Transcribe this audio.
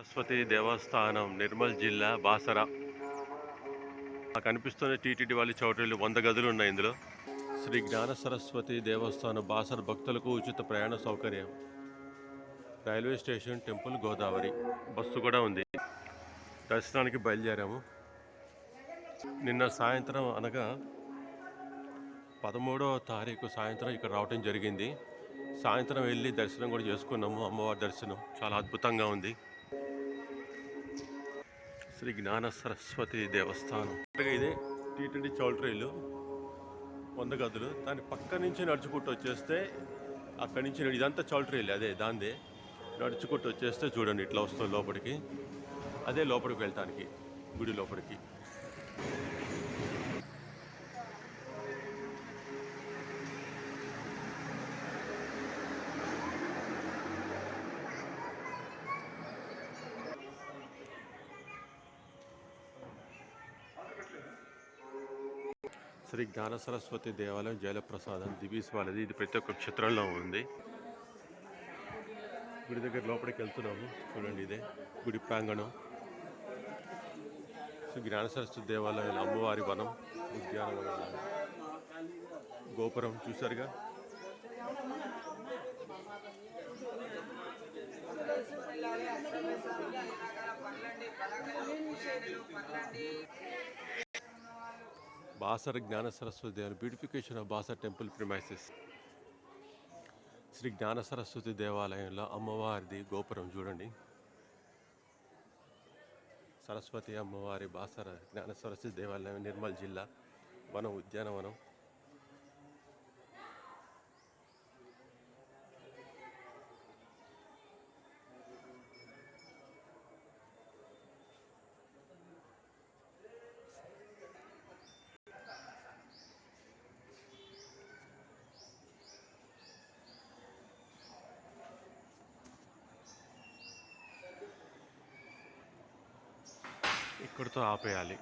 సరస్వతి దేవస్థానం నిర్మల్ జిల్లా బాసర. ఆ కనిపిస్తున్న టీటీడీ వాళ్ళ చౌటరీలు వంద గదులు ఉన్నాయి ఇందులో. శ్రీ జ్ఞాన సరస్వతి దేవస్థానం బాసర భక్తులకు ఉచిత ప్రయాణ సౌకర్యం. Railway station temple Godavari. Bus కూడా ఉంది. దర్శనానికి బయలుదేరాము. నిన్న సాయంత్రం అనగా పదమూడవ తారీఖు సాయంత్రం ఇక్కడ రావటం జరిగింది. సాయంత్రం వెళ్ళి దర్శనం కూడా చేసుకున్నాము. అమ్మవారి దర్శనం. చాలా అద్భుతంగా ఉంది. శ్రీ జ్ఞాన సరస్వతి దేవస్థానం. ఇదే టీటీడీ చౌల్ట్రీలు వంద గదులు. దాని పక్క నుంచి నడుచుకుంటూ వచ్చేస్తే అక్కడి నుంచి ఇదంతా చౌల్ట్రీలు అదే దాందే. నడుచుకుంటూ వచ్చేస్తే చూడండి ఇట్లా వస్తుంది లోపలికి. అదే లోపలికి వెళ్తానికి గుడి లోపలికి. శ్రీ జ్ఞాన సరస్వతి దేవాలయం జయలప్రసాదం దివీస్ వాళ్ళది ఇది ప్రతి ఒక్క క్షేత్రంలో ఉంది. గుడి దగ్గర లోపలికి వెళ్తున్నాము. చూడండి ఇదే గుడి ప్రాంగణం. శ్రీ జ్ఞాన సరస్వతి దేవాలయం అమ్మవారి వనం ఉద్యానవనం గోపురం చూసారుగా బాసర జ్ఞాన సరస్వతి దేవాలయం beautification of Basar temple premises Shri Gnana Saraswati దేవాలయంలో అమ్మవారిది గోపురం చూడండి. సరస్వతి అమ్మవారి బాసర జ్ఞాన సరస్వతి దేవాలయం నిర్మల్ జిల్లా వనం ఉద్యానవనం. ఇక్కడితో ఆపేయాలి.